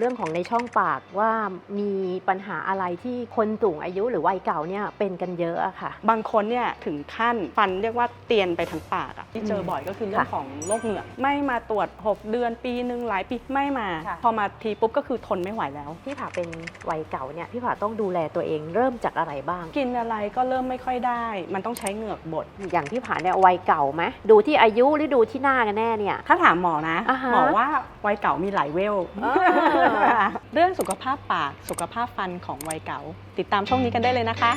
เรื่องของในช่องปากว่ามีปัญหาอะไรที่คนสูงอายุหรือวัยเก่าเนี่ยเป็นกันเยอะอะค่ะ บางคนเนี่ยถึงขั้นฟันเรียกว่าเตียนไปทั้งปากอะที่เจอมบ่อยก็คือเรื่องค่ะของโรคเหงือกไม่มาตรวจ 6 เดือนปีหนึ่งหลายปีไม่มาค่ะพอมาทีปุ๊บก็คือทนไม่ไหวแล้ว พี่ผาเป็นวัยเก่าเนี่ยพี่ผาต้องดูแลตัวเองเริ่มจากอะไรบ้าง กินอะไรก็เริ่มไม่ค่อยได้ มันต้องใช้เหงือกบดอย่างพี่ผาเนี่ยวัยเก่าไหมดูที่อายุหรือดูที่หน้ากันแน่เนี่ยถ้าถามหมอนะอ่าฮะหมอว่าวัยเก่ามีหลายเวลอ่าเรื่องสุขภาพปากสุขภาพฟันของวัยเก่า ติดตามช่องนี้กันได้เลยนะคะ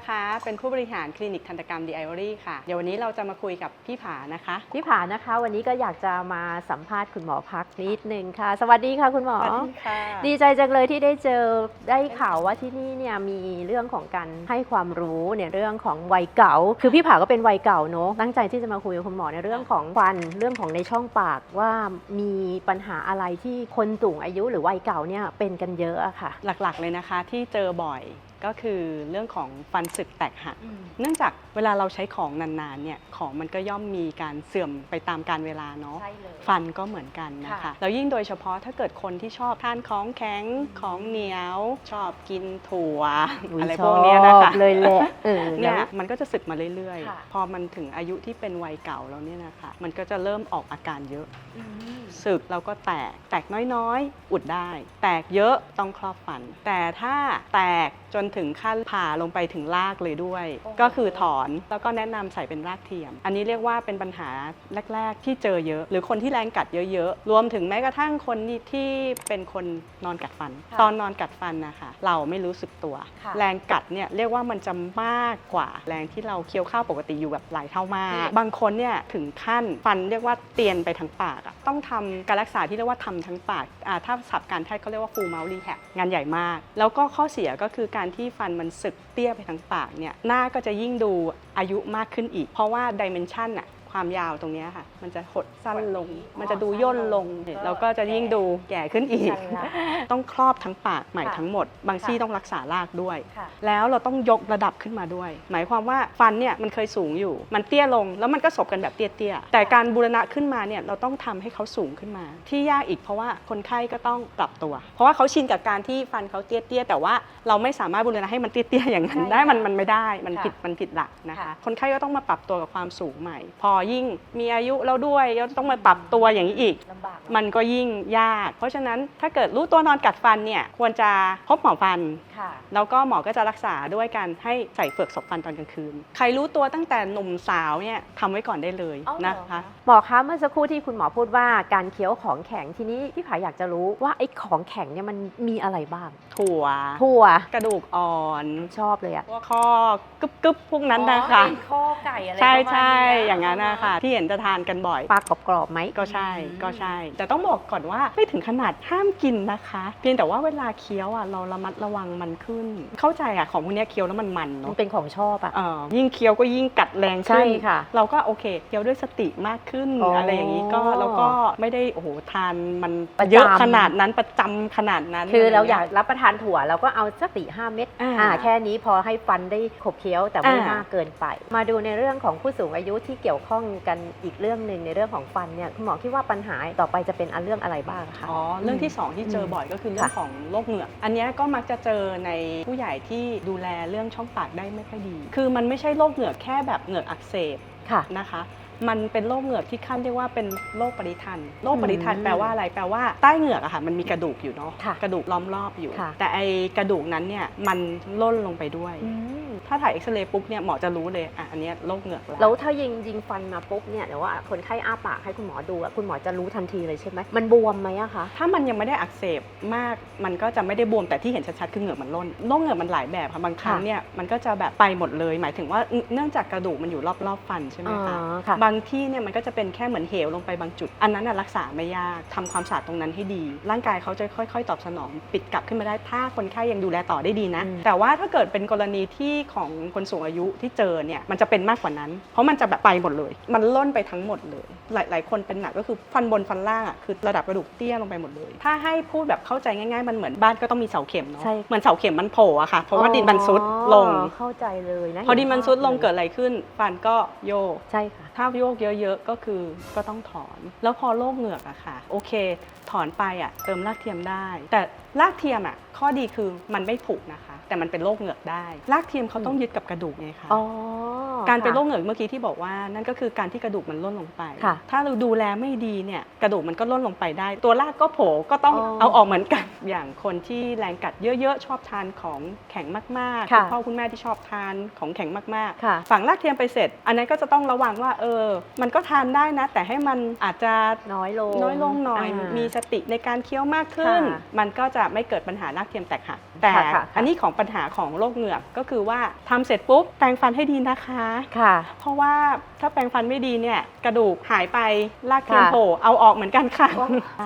นะคะ เป็นผู้บริหารคลินิกทันตกรรมดีไอวอรี่ค่ะ เดี๋ยววันนี้เราจะมาคุยกับพี่ผานะคะ พี่ผานะคะ วันนี้ก็อยากจะมาสัมภาษณ์คุณหมอพักนิดนึงค่ะ สวัสดีค่ะคุณหมอ สวัสดีค่ะ ดีใจจังเลยที่ได้เจอได้ข่าวว่าที่นี่เนี่ยมีเรื่องของการให้ความรู้ในเรื่องของวัยเก่า คือพี่ผาก็เป็นวัยเก่าเนอะตั้งใจที่จะมาคุยกับคุณหมอในเรื่องของฟัน เรื่องของในช่องปากว่ามีปัญหาอะไรที่คนสูงอายุหรือวัยเก่าเนี่ยเป็นกันเยอะอะค่ะ หลักๆเลยนะคะที่เจอบ่อย ก็คือเรื่องของฟันสึกแตกหัก เนื่องจากเวลาเราใช้ของนานๆเนี่ยของมันก็ย่อมมีการเสื่อมไปตามการเวลาเนาะใช่เลย ฟันก็เหมือนกันนะคะค่ะ แล้วยิ่งโดยเฉพาะถ้าเกิดคนที่ชอบทานของแข็งของเหนียว ชอบกินถั่วอุ๊ยอะไรพวกเนี้ยนะคะ ชอบเลยแหละเออเนี่ยแล้วมันก็จะสึกมาเรื่อย ค่ะ ๆ พอมันถึงอายุที่เป็นวัยเก่าแล้วเนี่ยนะคะ มันก็จะเริ่มออกอาการเยอะ อืม สึกแล้วก็แตก แตกน้อยๆ อุดได้ แตกเยอะต้องครอบฟัน แต่ถ้าแตกจนถึงขั้นผ่าลงไปถึงรากเลยด้วยโอ้โหก็คือถอนแล้วก็แนะนำใส่เป็นรากเทียม อันนี้เรียกว่าเป็นปัญหาแรก ๆ ที่เจอเยอะ หรือคนที่แรงกัดเยอะๆ รวมถึงแม้กระทั่งคนที่เป็นคนนอนกัดฟันค่ะตอนนอนกัดฟันนะคะเราไม่รู้สึกตัวค่ะแรงกัดเนี่ยเรียกว่ามันจะมากกว่าแรงที่เราเคี้ยวข้าวปกติอยู่แบบหลายเท่ามาก บางคนเนี่ยถึงขั้นฟันเรียกว่าเตียนไปทั้งปากอะต้องทำการรักษาที่เรียกว่าทำทั้งปากอ่าถ้าศัพท์การแพทย์เขาเรียกว่า full mouth rehab งานใหญ่มาก แล้วก็ข้อเสียก็คือการการที่ฟันมันสึกเตี้ยไปทั้งปากเนี่ยหน้าก็จะยิ่งดูอายุมากขึ้นอีก เพราะว่าดิเมนชันอะ ความยาวตรงเนี้ยค่ะ มันจะหดสั้นลง มันจะดูย่นลง แล้วก็จะยิ่งดูแก่ขึ้นอีกใช่ละต้องครอบทั้งปากใหม่ค่ะทั้งหมด บางที่ค่ะต้องรักษารากด้วยค่ะแล้วเราต้องยกระดับขึ้นมาด้วย หมายความว่าฟันเนี่ยมันเคยสูงอยู่ มันเตี้ยลง แล้วมันก็สบกันแบบเตี้ยๆ แต่การบูรณะขึ้นมาเนี่ยเราต้องทำให้เขาสูงขึ้นมา ที่ยากอีกเพราะว่าคนไข้ก็ต้องปรับตัว เพราะว่าเขาชินกับการที่ฟันเขาเตี้ยๆ แต่ว่าเราไม่สามารถบูรณะให้มันเตี้ยๆอย่างนั้นใช่ได้ มันค่ะมันไม่ได้ มันค่ะผิดมันผิดหลักนะคะค่ะคนไข้ก็ต้องมาปรับตัวกับความสูงใหม่ พอยิ่งมีอายุแล้วด้วยก็ต้องมาปรับตัวอย่างนี้อีก ลำบากเนอะมันก็ยิ่งยาก เพราะฉะนั้นถ้าเกิดรู้ตัวนอนกัดฟันเนี่ยควรจะพบหมอฟัน ค่ะ แล้วก็หมอก็จะรักษาด้วยการให้ใส่เฟือกศพฟันตอนกลางคืน ใครรู้ตัวตั้งแต่หนุ่มสาวเนี่ยทำไว้ก่อนได้เลยอ๋อเหรอ นะคะ หมอคะเมื่อสักครู่ที่คุณหมอพูดว่าการเคี้ยวของแข็งทีนี้พี่ผาอยากจะรู้ว่าไอ้ของแข็งเนี่ยมันมีอะไรบ้างถั่ว ถั่วกระดูกอ่อนชอบเลยอะ พวกข้อกึบกึบๆพวกนั้นนะคะ อ๋อเป็นข้อไก่อะไรใช่ประมาณใช่นี้ะอย่างนั้นนะคะที่เห็นจะทานกันบ่อย ปลากรอบๆไหม ก็ใช่อืมก็ใช่ แต่ต้องบอกก่อนว่าไม่ถึงขนาดห้ามกินนะคะ เพียงแต่ว่าเวลาเคี้ยวอะเราระมัดระวังมันขึ้น เข้าใจอะของพวกเนี้ยเคี้ยวแล้วมันมันมัเนาะนเป็นของชอบอะเอ่อยิ่งเคี้ยวก็ยิ่งกัดแรงใช่ขึ้นค่ะเราก็โอเคเคี้ยวด้วยสติมากขึ้นอ๋อออะไรอย่างนี้ก็เราก็ไม่ได้โอ้โหทานมันประจำ เยอะขนาดนั้นประจำขนาดนั้น คือเราะไอยากรับประทานถั่วเราก็เอาสักสี่ห้าเม็ดอ่าอ่าแค่นี้พอให้ฟันได้ขบเคี้ยวแต่ไม่อ่ามมากเกินไป มาดูในเรื่องของผู้สูงอายุที่เกี่ยวข้องกันอีกเรื่องหนึ่งในเรื่องของฟันเนี่ยคุณหมอคิดว่าปัญหาต่อไปจะเป็นอันเรื่องอะไรบ้างคะ อ๋อ เรื่องที่สองที่เจอบ่อยก็คือเรื่องค่ะของโรคเหงือก อันเนี้ยก็มักจะเจอในผู้ใหญ่ที่ดูแลเรื่องช่องปากได้ไม่ค่อยดี คือมันไม่ใช่โรคเหงือกแค่แบบเหงือกอักเสบค่ะ นะคะ มันเป็นโรคเหงือกที่ขั้นเรียกว่าเป็นโรคปริทันโรคปริทันอืมแปลว่าอะไร แปลว่าใต้เหงือกอะค่ะ มันมีกระดูกอยู่เนาะ ค่ะกระดูกล้อมรอบอยู่ ค่ะ แต่ไอกระดูกนั้นเนี่ยมันล่นลงไปด้วย อืม ถ้าถ่ายเอ็กซเรย์ปุ๊บเนี่ยหมอจะรู้เลยอะอันเนี้ยโรคเหงือกแล้วแล้วถ้ายิงยิงฟันมาปุ๊บเนี่ยหรือว่าคนไข้อ้าปากให้คุณหมอดูอะคุณหมอจะรู้ทันทีเลยใช่ไหมมันบวมไหมอะคะถ้ามันยังไม่ได้อักเสบมากมันก็จะไม่ได้บวมแต่ที่เห็นชัดๆคือเหงือกมันล่นโรคเหงือกมันหลายแบบค่ะบางครั้งค่ะเนี่ยมันก็จะแบบไปหมดเลย หมายถึงว่าเนื่องจากกระดูกมันอยู่รอบๆฟันใช่ไหมอ๋อคะค่ะ บางที่เนี่ยมันก็จะเป็นแค่เหมือนเหวลงไปบางจุด อันนั้นน่ะรักษาไม่ยากทำความสะอาดตรงนั้นให้ดี ร่างกายเขาจะค่อย ๆ ตอบสนอง ปิดกลับขึ้นมาได้ถ้าคนไข้ยังดูแลต่อได้ดีนะ อืม แต่ว่าถ้าเกิดเป็นกรณีที่ของคนสูงอายุที่เจอเนี่ยมันจะเป็นมากกว่านั้น เพราะมันจะแบบไปหมดเลย มันล่นไปทั้งหมดเลย หลายหลายคนเป็นหนักก็คือฟันบนฟันล่างอะคือระดับกระดูกเตี้ยลงไปหมดเลย ถ้าให้พูดแบบเข้าใจง่าย ๆ มันเหมือนบ้านก็ต้องมีเสาเข็มเนาะใช่ เหมือนเสาเข็มมันโผล่อะค่ะเพราะว่าดินมันซุดลง อ๋อเข้าใจเลยนะพอดินมันซุดลงห็ภาพเกิดอะไรขึ้น ฟันก็โยก ใช่ค่ะ ถ้าโยกเยอะ ๆ ก็คือก็ต้องถอน แล้วพอโรคเหงือกอะค่ะ โอเค ถอนไปอะเติมรากเทียมได้ แต่รากเทียมอะข้อดีคือมันไม่ผุนะคะ แต่มันเป็นโรคเหงือกได้รากเทียมเขาต้องยึดกับกระดูกไงคะอ๋อการเป็นค่ะโรคเหงือกเมื่อกี้ที่บอกว่า นั่นก็คือการที่กระดูกมันล่นลงไปค่ะถ้าเราดูแลไม่ดีเนี่ยกระดูกมันก็ล่นลงไปได้ ตัวรากก็โผล่ก็ต้องอ๋อเอาออกเหมือนกัน อย่างคนที่แรงกัดเยอะๆ ชอบทานของแข็งมากๆค่ะณพ่อคุณแม่ที่ชอบทานของแข็งมากๆค่ะฝังรากเทียมไปเสร็จ อันนั้นก็จะต้องระวังว่าเออ มันก็ทานได้นะ แต่ให้มันอาจจะน้อยลงน้อยลงหน่อยามีสติในการเคี้ยวมากขึ้นค่ะมันก็จะไม่เกิดปัญหารากเทียมแตกหัก แต่ค่ะค่ะอันนี้ของปัญหาของโรคเหงือกก็คือว่าทำเสร็จปุ๊บแปรงฟันให้ดีนะคะค่ะ เพราะว่าถ้าแปรงฟันไม่ดีเนี่ยกระดูกหายไปรากเทียมค่ะโผล่เอาออกเหมือนกันค่ะ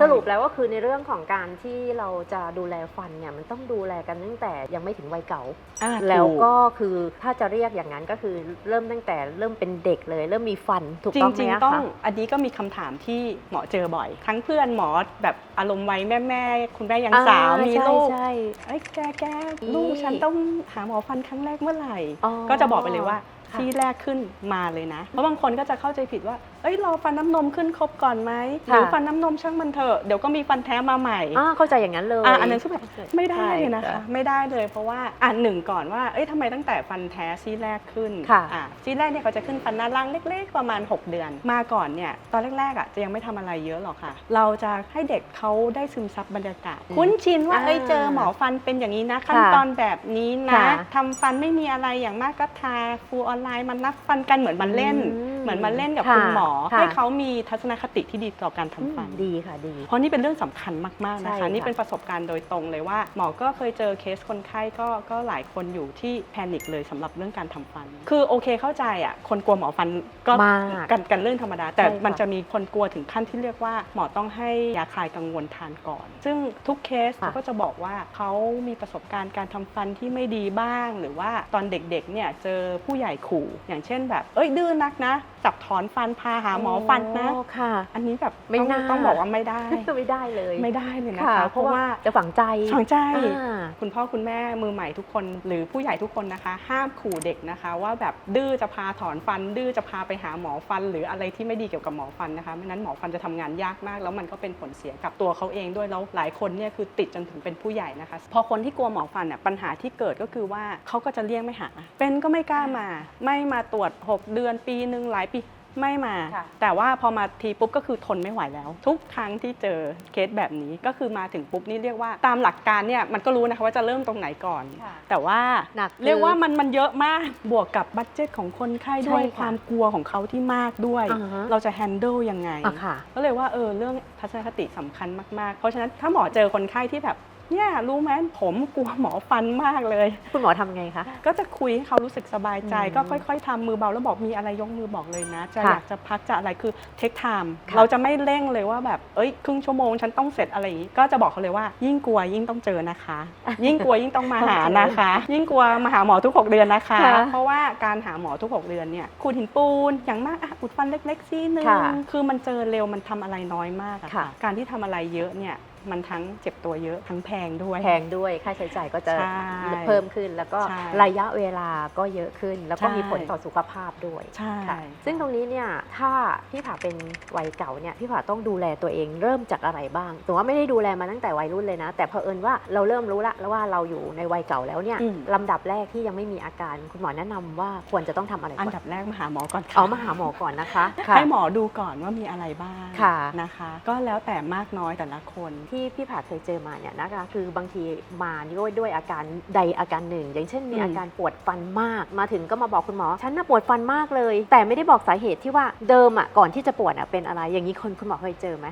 สรุปแล้วก็คือในเรื่องของการที่เราจะดูแลฟันเนี่ยมันต้องดูแลกันตั้งแต่ยังไม่ถึงวัยเก่าอ่าแล้วถูก็คือถ้าจะเรียกอย่างนั้นก็คือเริ่มตั้งแต่เริ่มเป็นเด็กเลย เริ่มมีฟันถูกจต้องไหมริงอะๆต้องคะอันนี้ก็มีคำถามที่หมอเจอบ่อย ทั้งเพื่อนหมอแบบอารมณ์ไว้แม่แม่ๆคุณแม่ยังสาวอ่มีใช่ลูกใช่เอ้ยแกแกอีลูกฉันต้องหาหมอฟันครั้งแรกเมื่อไหร่อ๋อก็จะบอกไปเลยว่าค่ะที่แรกขึ้นมาเลยนะ เพราะบางคนก็จะเข้าใจผิดว่า เอ้ยรอฟันน้ำนมขึ้นครบก่อนไหมหค่ะรือฟันน้ำนมช่างมันเถอะเดี๋ยวก็มีฟันแท้มาใหม่อ่าเข้าใจอย่างนั้นเลยอะอันนั้นคือแบบไม่ได้ใช่เลยนะคะ ไม่ได้เลย เพราะว่าอ่านหนึ่งก่อนว่าเอ้ยทำไมตั้งแต่ฟันแท้ซี่แรกขึ้นค่ะอะซี่แรกเนี่ยเขาจะขึ้นฟันหน้าล่างเล็ก ๆ ประมาณ 6 เดือน มาก่อนเนี่ยตอนแรกๆอะจะยังไม่ทำอะไรเยอะหรอกค่ะ เราจะให้เด็กเขาได้ซึมซับบรรยากาศอืมคุ้นชินว่าอ่าเอ้ยเจอหมอฟันเป็นอย่างนี้นะขั้นค่ะตอนแบบนี้นะค่ะทำฟันไม่มีอะไรอย่างมากก็ทาฟูออนไลน์มันนัดฟันกันเหมือนมันเล่นอืม เหมือนมันเล่นกับค่ะคุณหมอ ค่ะ ให้เขามีทัศนคติที่ดีต่อการทำฟันอืมดีค่ะดี เพราะนี่เป็นเรื่องสำคัญมากๆนะใช่คะ ค่ะนี่เป็นประสบการณ์โดยตรงเลยว่า หมอก็เคยเจอเคสคนไข้ก็ก็หลายคนอยู่ที่แพนิคเลยสำหรับเรื่องการทำฟัน คือโอเคเข้าใจอะคนกลัวหมอฟันก็มากกันกันเรื่องธรรมดา แต่ใช่ค่ะ มันจะมีคนกลัวถึงขั้นที่เรียกว่าหมอต้องให้ยาคลายกังวลทานก่อน ซึ่งทุกเคสค่ะเขาก็จะบอกว่าเขามีประสบการณ์การทำฟันที่ไม่ดีบ้าง หรือว่าตอนเด็กๆเนี่ยเจอผู้ใหญ่ขู่ อย่างเช่นแบบ เอ้ยดื้อนักนะ จับถอนฟันพาหาหมอฟันนะโอ้ค่ะ อันนี้แบบไม่ต้องน่าต้องบอกว่าไม่ได้ไม่ได้เลย ไม่ได้เลยนะค่ะคะเพราะว่าจะฝังใจฝังใจอ่าคุณพ่อคุณแม่มือใหม่ทุกคน หรือผู้ใหญ่ทุกคนนะคะ ห้ามขู่เด็กนะคะ ว่าแบบดื้อจะพาถอนฟัน ดื้อจะพาไปหาหมอฟัน หรืออะไรที่ไม่ดีเกี่ยวกับหมอฟันนะคะไม่นั้นหมอฟันจะทำงานยากมาก แล้วมันก็เป็นผลเสียกับตัวเขาเองด้วยแล้วหลายคนเนี่ยคือติดจนถึงเป็นผู้ใหญ่นะคะ พอคนที่กลัวหมอฟันเนี่ยปัญหาที่เกิดก็คือว่าเขาก็จะเลี่ยงไม่หา เป็นก็ไม่กล้ามา ไม่มาตรวจ 6 เดือนปีหนึ่งหลายปี ไม่มา ค่ะ แต่ว่าพอมาทีปุ๊บก็คือทนไม่ไหวแล้ว ทุกครั้งที่เจอเคสแบบนี้ก็คือมาถึงปุ๊บนี่เรียกว่าตามหลักการเนี่ยมันก็รู้นะคะว่าจะเริ่มตรงไหนก่อน ค่ะ แต่ว่าหนักเรียกว่าคือมันมันเยอะมากบวกกับบัตเจตของคนไข้ด้วยใช่ค่ะความกลัวของเขาที่มากด้วย อ่าฮะ เราจะแฮนด์ลยังไง อะค่ะ ก็เลยว่าเออเรื่องทัศนคติสำคัญมาก ๆ เพราะฉะนั้นถ้าหมอเจอคนไข้ที่แบบ เนี่ยรู้ไหมผมกลัวหมอฟันมากเลย คุณหมอทำไงคะ ก็จะคุยให้เขารู้สึกสบายใจ อืมก็ค่อย ๆทำมือเบาแล้วบอกมีอะไรยกมือบอกเลยนะ จะค่ะอยากจะพักจะอะไรคือเทคไทม์ค่ะ เราจะไม่เร่งเลยว่าแบบเอ้ยครึ่งชั่วโมงฉันต้องเสร็จอะไรอย่างนี้ ก็จะบอกเขาเลยว่า ยิ่งกลัวยิ่งต้องเจอนะคะ ยิ่งกลัวยิ่งต้องมาหานะคะ ยิ่งกลัวมาหาหมอทุก6เดือนนะคะ ค่ะเพราะว่าการหาหมอทุก6เดือนเนี่ยขูดหินปูนอย่างมากอะอุดฟันเล็กๆซี่หนึงค่ะคือมันเจอเร็วมันทำอะไรน้อยมากอะค่ะการที่ทำอะไรเยอะเนี่ย มันทั้งเจ็บตัวเยอะทั้งแพงด้วย แพงด้วยค่าใช้จ่ายก็จะใช่เพิ่มขึ้น แล้วก็ใช่ระยะเวลาก็เยอะขึ้น แล้วก็ใช่ มีผลต่อสุขภาพด้วยใช่ ค่ะซึ่งตรงนี้เนี่ยถ้าพี่ผาเป็นวัยเก่าเนี่ยพี่ผาต้องดูแลตัวเองเริ่มจากอะไรบ้างถือว่าไม่ได้ดูแลมาตั้งแต่วัยรุ่นเลยนะ แต่เผอิญว่าเราเริ่มรู้ละแล้วว่าเราอยู่ในวัยเก่าแล้วเนี่ยอืม ลำดับแรกที่ยังไม่มีอาการ คุณหมอแนะนำว่าควรจะต้องทำอะไรอันก่อนดับแรกมาหาหมอก่อนค่ะ เอามาหาหมอก่อนนะคะค่ะ ให้หมอดูก่อนว่ามีอะไรบ้างค่ะนะคะ ก็แล้วแต่มากน้อยแต่ละคนที่พี่ผาเคยเจอมาเนี่ยนะคะคือบางทีมาด้วยด้วยอาการใดอาการหนึ่ง อย่างเช่นมีอืมอาการปวดฟันมาก มาถึงก็มาบอกคุณหมอ ฉันน่ะปวดฟันมากเลย แต่ไม่ได้บอกสาเหตุที่ว่าเดิมอะก่อนที่จะปวดอะเป็นอะไร อย่างนี้คนคุณหมอเคยเจอไหม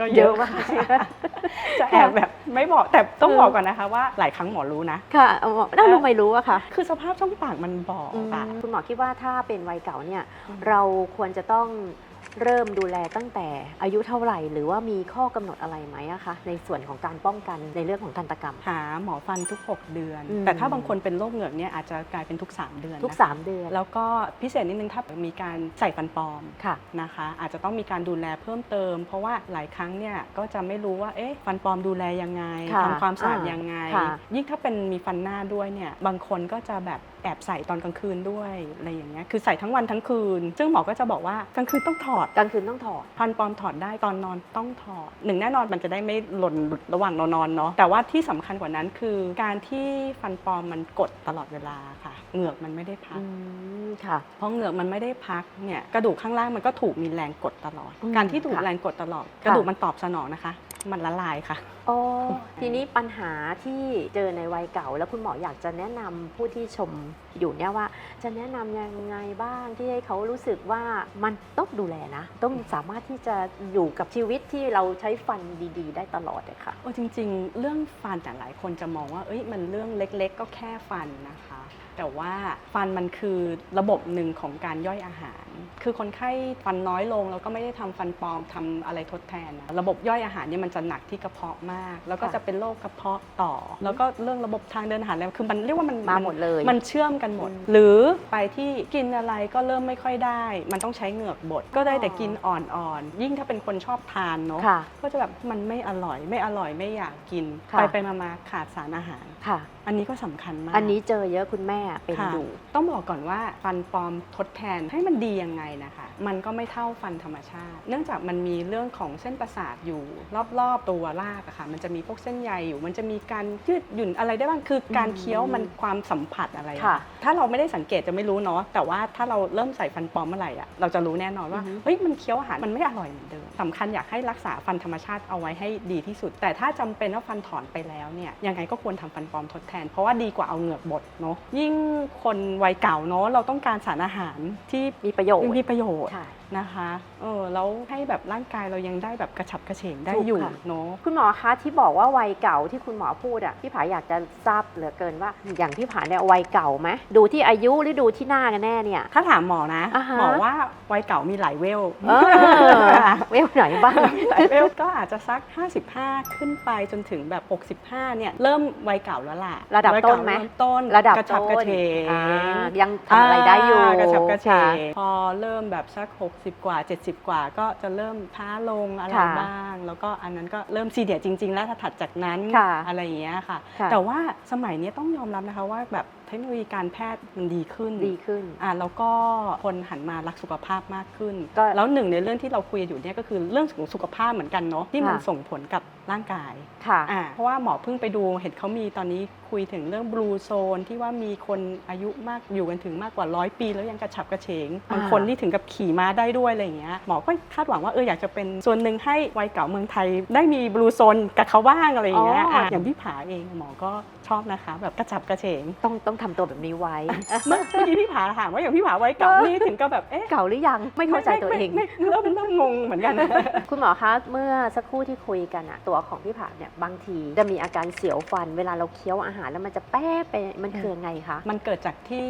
ก็เยอะมากจะแอบแบบไม่บอกแต่ต้องบอกก่อนนะคะว่าหลายครั้งหมอรู้นะ ค่ะเอาหมอแล้วทำไมรู้อะคะคือสภาพช่องปากมันบอกอืมอะคุณหมอคิดว่าถ้าเป็นวัยเก่าเนี่ยอืมเราควรจะต้อง เริ่มดูแลตั้งแต่อายุเท่าไหร่ หรือว่ามีข้อกำหนดอะไรไหมอะคะในส่วนของการป้องกันในเรื่องของทันตกรรม หาหมอฟันทุก 6 เดือนอืมแต่ถ้าบางคนเป็นโรคเหงือกเนี่ยอาจจะกลายเป็นทุก 3 เดือนทุกนะคะ3เดือน แล้วก็พิเศษนิดนึงถ้ามีการใส่ฟันปลอมค่ะนะคะ อาจจะต้องมีการดูแลเพิ่มเติม เพราะว่าหลายครั้งเนี่ยก็จะไม่รู้ว่าเอ๊ะฟันปลอมดูแลยังไงค่ะทำความสะอาดอ่ายังไงค่ะยิ่งถ้าเป็นมีฟันหน้าด้วยเนี่ยบางคนก็จะแบบ แอบใส่ตอนกลางคืนด้วยอะไรอย่างเงี้ยคือใส่ทั้งวันทั้งคืน ซึ่งหมอก็จะบอกว่ากลางคืนต้องถอดกลางคืนต้องถอดฟันปลอมถอดได้ตอนนอนต้องถอดหนึ่งแน่นอนมันจะได้ไม่หล่นหลุดระหว่างเรานอนเนาะแต่ว่าที่สำคัญกว่านั้นคือการที่ฟันปลอมมันกดตลอดเวลาค่ะ เหงือกมันไม่ได้พัอืกมค่ะเพราะเหงือกมันไม่ได้พักเนี่ยกระดูกข้างล่างมันก็ถูกมีแรงกดตลอดอืมการที่ถูกค่ะแรงกดตลอด กระดูกมันตอบสนองนะคะ มันละลายค่ะ อ๋อ ทีนี้ปัญหาที่เจอในวัยเก่า แล้วคุณหมออยากจะแนะนำผู้ที่ชมอยู่เนี่ยว่า จะแนะนำยังไงบ้างที่ให้เขารู้สึกว่ามันต้องดูแลนะ ต้องสามารถที่จะอยู่กับชีวิตที่เราใช้ฟันดีๆ ได้ตลอดเลยค่ะ โอ้จริงๆ เรื่องฟันแต่หลายคนจะมองว่า เอ้ยมันเรื่องเล็กๆ ก็แค่ฟันนะคะ แต่ว่าฟันมันคือระบบหนึ่งของการย่อยอาหาร คือคนไข้ฟันน้อยลง แล้วก็ไม่ได้ทำฟันปลอมทำอะไรทดแทนนะระบบย่อยอาหารเนี่ยมันจะหนักที่กระเพาะมาก แล้วก็ค่ะจะเป็นโรคกระเพาะต่อ แล้วก็เรื่องระบบทางเดินอาหารอะไรคือมันเรียกว่ามันมาหมดเลย มันเชื่อมกันหมดอืมหรือไปที่กินอะไรก็เริ่มไม่ค่อยได้ มันต้องใช้เหงือกบดก็ได้แต่กินอ่อนๆยิ่งถ้าเป็นคนชอบทานเนาะค่ะก็จะแบบมันไม่อร่อยไม่อร่อยไม่อยากกินค่ะไปไปมามาขาดสารอาหารค่ะอันนี้ก็สำคัญมาก อันนี้เจอเยอะคุณแม่เป็นค่ะอยู่ ต้องบอกก่อนว่าฟันปลอมทดแทนให้มันดียังไงนะคะ มันก็ไม่เท่าฟันธรรมชาติ เนื่องจากมันมีเรื่องของเส้นประสาทอยู่ รอบๆตัวรากอะค่ะมันจะมีพวกเส้นใยอยู่ มันจะมีการยืดหยุ่นอะไรได้บ้างคือการอืมเคี้ยวมันความสัมผัสอะไรอค่ะ ถ้าเราไม่ได้สังเกตจะไม่รู้เนาะแต่ว่าถ้าเราเริ่มใส่ฟันปลอมเมื่อไหร่อะเราจะรู้แน่นอนว่าอือฮึ เฮ้ยมันเคี้ยวอาหารมันไม่อร่อยเหมือนเดิมสำคัญอยากให้รักษาฟันธรรมชาติเอาไว้ให้ดีที่สุด แต่ถ้าจำเป็นว่าฟันถอนไปแล้วเนี่ยยังไงก็ควรทำฟันปลอมทดแทน เพราะว่าดีกว่าเอาเหงือกบดเนาะยิ่งคนวัยเก่าเนาะเราต้องการสารอาหารที่มีประโยชน์มีประโยชน์ใช่นะคะเออแล้วให้แบบร่างกายเรายังได้แบบกระฉับกระเฉงได้ถูกอยู่ค่ะ เนาะ คุณหมอคะที่บอกว่าวัยเก่าที่คุณหมอพูดอะพี่ผาอยากจะทราบเหลือเกินว่า อย่างพี่ผาเนี่ยวัยเก่าไหมดูที่อายุหรือดูที่หน้ากันแน่เนี่ย ถ้าถามหมอนะ อ่าฮะ หมอว่าวัยเก่ามีหลายเวล เออเวลไหนบ้าง หลายเวลก็อาจจะสัก 55 ขึ้นไปจนถึงแบบ 65 เนี่ย เริ่มวัยเก่าแล้วล่ะระดับวัยต้เก่านไหม เริ่ต้นระดับกระฉับกระเฉงอ่ายังทำอะไรได้อยู่ากระฉับกระเฉค่ะงพอเริ่มแบบสัก60 กว่า 70 กว่า ก็จะเริ่มท้าลงอะไรค่ะบ้าง แล้วก็อันนั้นก็เริ่มซีเดียจริง ๆ แล้วถ้าถัดจากนั้นค่ะอะไรอย่างเงี้ยค่ะ ค่ะ แต่ว่าสมัยนี้ต้องยอมรับนะคะว่าแบบเทคโนโลยีการแพทย์มันดีขึ้นดีขึ้นอ่าแล้วก็คนหันมารักสุขภาพมากขึ้น ก็แล้วหนึ่งในเรื่องที่เราคุยอยู่เนี่ยก็คือเรื่องของสุขภาพเหมือนกันเนาะที่มันค่ะ ส่งผลกับร่างกาย ค่ะ อ่าเพราะว่าหมอเพิ่งไปดูเห็นเขามีตอนนี้คุยถึงเรื่องบลูโซนที่ว่ามีคนอายุมากอยู่กันถึงมากกว่าร้อยปี แล้วยังกระฉับกระเฉงบางอ่าคนที่ถึงกับขี่ม้าได้ด้วยอะไรอย่างเงี้ยหมอก็คาดหวังว่าเอออยากจะเป็นส่วนหนึ่งให้วัยเก่าเมืองไทย ได้มีบลูโซนกับเขาบ้างอะไรอย่างเงี้ยอ๋ออะอย่างพี่ผาเองหมอก็ ชอบนะคะ แบบกระฉับกระเฉง ต้องต้องทำตัวแบบนี้ไว้ เมื่อเมื่อกี้พี่ผาถามว่าอย่างพี่ผาวัยเก่านี่ถึงก็แบบเอ๊ะเก่าหรือยังไม่เข้าใจตัวเอง ไม่ไม่ไม่เริ่มเริ่มงงเหมือนกันคุณหมอคะเมื่อสักครู่ที่คุยกันอะตัวของพี่ผาเนี่ยบางทีจะมีอาการเสียวฟัน เวลาเราเคี้ยวอาหารแล้วมันจะแป๊ะไปมันคือยังไงคะ มันเกิดจากที่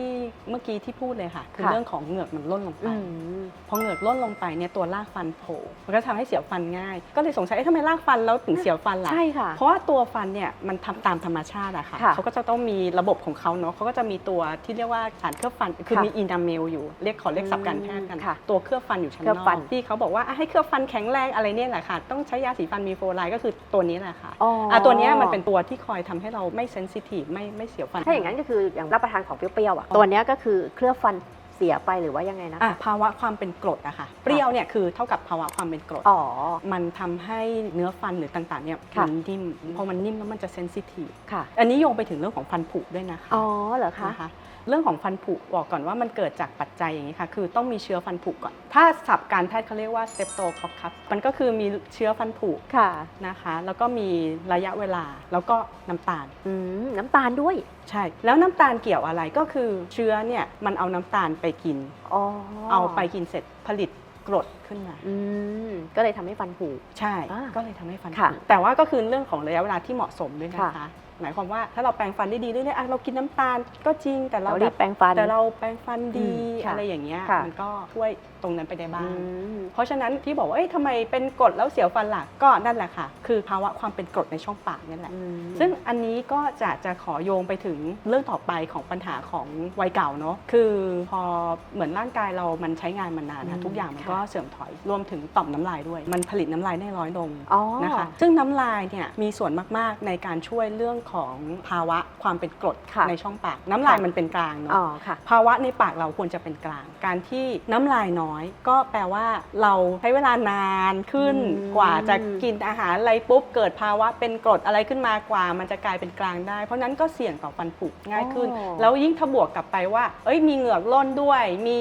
เมื่อกี้ที่พูดเลยค่ะ คือค่ะ เรื่องของเหงือกมันล่นลงไป อืม พอเหงือกล่นลงไปเนี่ยตัวรากฟันโผล่มันก็ทำให้เสียวฟันง่าย ก็เลยสงสัยเอ๊ะทำไมรากฟันแล้วถึงเสียวฟันล่ะ ใช่ค่ะ เพราะว่าตัวฟันเนี่ยมันทำตามธรรมชาติอะค่ะค่ะเขาก็จะต้องมีระบบของเขาเนาะเขาก็จะมีตัวที่เรียกว่าสารเคลือบฟัน คือค่ะมีอินาเมลอยู่เรียกขอเรียกศัพท์การแพทย์กัน ค่ะตัวเคลือบฟันอยู่ชั้นเคลือบนอฟักนที่เขาบอกว่าอะให้เคลือบฟันแข็งแรงอะไรเนี่ยแหละค่ะ ต้องใช้ยาสีฟันมีโฟไลด์ก็คือตัวนี้แหละค่ะอ๋ออะ ตัวเนี้ยมันเป็นตัวที่คอยทำให้เราไม่เซนซิทีฟไม่ไม่เสียวฟัน ถ้าอย่างนั้นก็คืออย่างรับประทานของเปรี้ยวๆอะตัวเนี้ยก็คือเคลือบฟัน เสียไปหรือว่ายังไงนะอะภาวะความเป็นกรดอะค่ะเปรี้ยวเนี่ยคือเท่ากับภาวะความเป็นกรดอ๋อ มันทำให้เนื้อฟันหรือต่างๆเนี่ยค่ะ มันนิ่มพอมันนิ่มแล้วมันจะเซนซิทีฟค่ะ อันนี้โยงไปถึงเรื่องของฟันผุด้วยนะคะอ๋อเหรอคะ นะคะ เรื่องของฟันผุบอกก่อนว่ามันเกิดจากปัจจัยอย่างนี้ค่ะ คือต้องมีเชื้อฟันผุก่อน ถ้าศัพท์การแพทย์เขาเรียกว่า streptococcus มันก็คือมีเชื้อฟันผุค่ะนะคะ แล้วก็มีระยะเวลาแล้วก็น้ำตาลอืมน้ำตาลด้วย ใช่ แล้วน้ำตาลเกี่ยวอะไรก็คือเชื้อเนี่ยมันเอาน้ำตาลไปกินอ๋อเอาไปกินเสร็จผลิตกรดขึ้นมาอืมก็เลยทำให้ฟันผุใช่อ่าก็เลยทำให้ฟันผุค่ะแต่ว่าก็คือเรื่องของระยะเวลาที่เหมาะสมด้วยนะคะค่ะหมายความว่าถ้าเราแปรงฟันได้ดีเรื่อยๆอะเรากินน้ำตาลก็จริงแต่เราเราแบรีบบแปรงฟัน แต่เราแปรงฟันดีอืมค่ะอะไรอย่างเงี้ยค่ะ มันก็ช่วยตรงนั้นไปได้บ้าง อืม เพราะฉะนั้นที่บอกว่าเอ้ยทำไมเป็นกรดแล้วเสียวฟันล่ะก็นั่นแหละค่ะ คือภาวะความเป็นกรดในช่องปากนี่แหละ ซึ่งอันนี้ก็จะจะขอโยงไปถึงเรื่องต่อไปของปัญหาของวัยเก่าเนาะคือพอเหมือนร่างกายเรามันใช้งานมานานอืนะมทุกอย่างมันค่ะ ก็เสื่อมถอยรวมถึงต่อมน้ำลายด้วย มันผลิตน้ำลายได้น้อยลงอ๋อ นะคะ ซึ่งน้ำลายเนี่ยมีส่วนมากๆในการช่วยเรื่องของภาวะความเป็นกรดค่ะในช่องปาก น้ำลายค่ะ มันเป็นกลางอ๋อเนาะค่ะ ภาวะในปากเราควรจะเป็นกลาง การที่น้ำลายน้อย ก็แปลว่าเราใช้เวลานานขึ้น อืม กว่าจะกินอาหารอะไรปุ๊บเกิดภาวะเป็นกรดอะไรขึ้นมากว่า มันจะกลายเป็นกลางได้ เพราะฉะนั้นก็เสี่ยงต่อฟันผุง่ายขึ้นอ๋อแล้วยิ่งถ้าบวกกลับไปว่า เอ้ยมีเหงือกล่นด้วย มี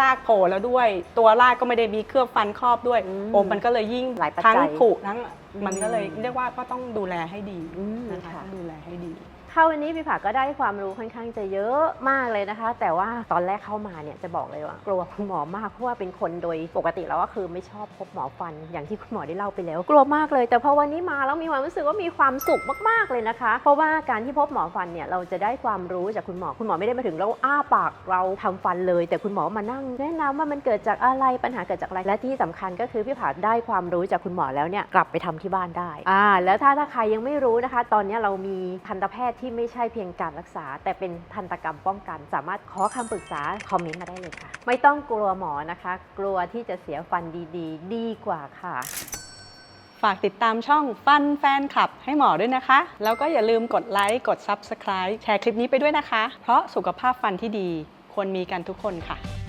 รากโผล่แล้วด้วย ตัวรากก็ไม่ได้มีเคลือบฟันครอบด้วย อืมโอ้มันก็เลยยิ่งหลายปัจทั้งจัยผุทั้ง มันก็เลยอืมเรียกว่าก็ต้องดูแลให้ดีอืมนะคะค่ะต้องดูแลให้ดี เข้าวันนี้พี่ผาก็ได้ความรู้ค่อนข้างจะเยอะมากเลยนะคะ แต่ว่าตอนแรกเข้ามาเนี่ยจะบอกเลยว่ากลัวคุณหมอมากเพราะว่าเป็นคนโดยปกติแล้วก็คือไม่ชอบพบหมอฟัน อย่างที่คุณหมอได้เล่าไปแล้ว กลัวมากเลย แต่พอวันนี้มาแล้วมีความรู้สึกว่ามีความสุขมากๆเลยนะคะ เพราะว่าการที่พบหมอฟันเนี่ยเราจะได้ความรู้จากคุณหมอคุณหมอไม่ได้มาถึงแล้วอ้าปากเราทำฟันเลย แต่คุณหมอมานั่งแนะนำว่ามันเกิดจากอะไรปัญหาเกิดจากอะไรและที่สำคัญก็คือพี่ผาได้ความรู้จากคุณหมอแล้วเนี่ยกลับไปทำที่บ้านได้อ่าแล้วถ้าถ้าใครยังไม่รู้นะคะ ตอนนี้เรามีทันตแพทย์ที่ไม่ใช่เพียงการรักษา แต่เป็นทันตกรรมป้องกัน สามารถขอคำปรึกษาคอมเมนต์มาได้เลยค่ะ ไม่ต้องกลัวหมอนะคะ กลัวที่จะเสียฟันดีๆ ดีกว่าค่ะ ฝากติดตามช่องฟันแฟนคลับให้หมอด้วยนะคะ แล้วก็อย่าลืมกดไลค์กด Subscribe แชร์คลิปนี้ไปด้วยนะคะ เพราะสุขภาพฟันที่ดีควรมีกันทุกคนค่ะ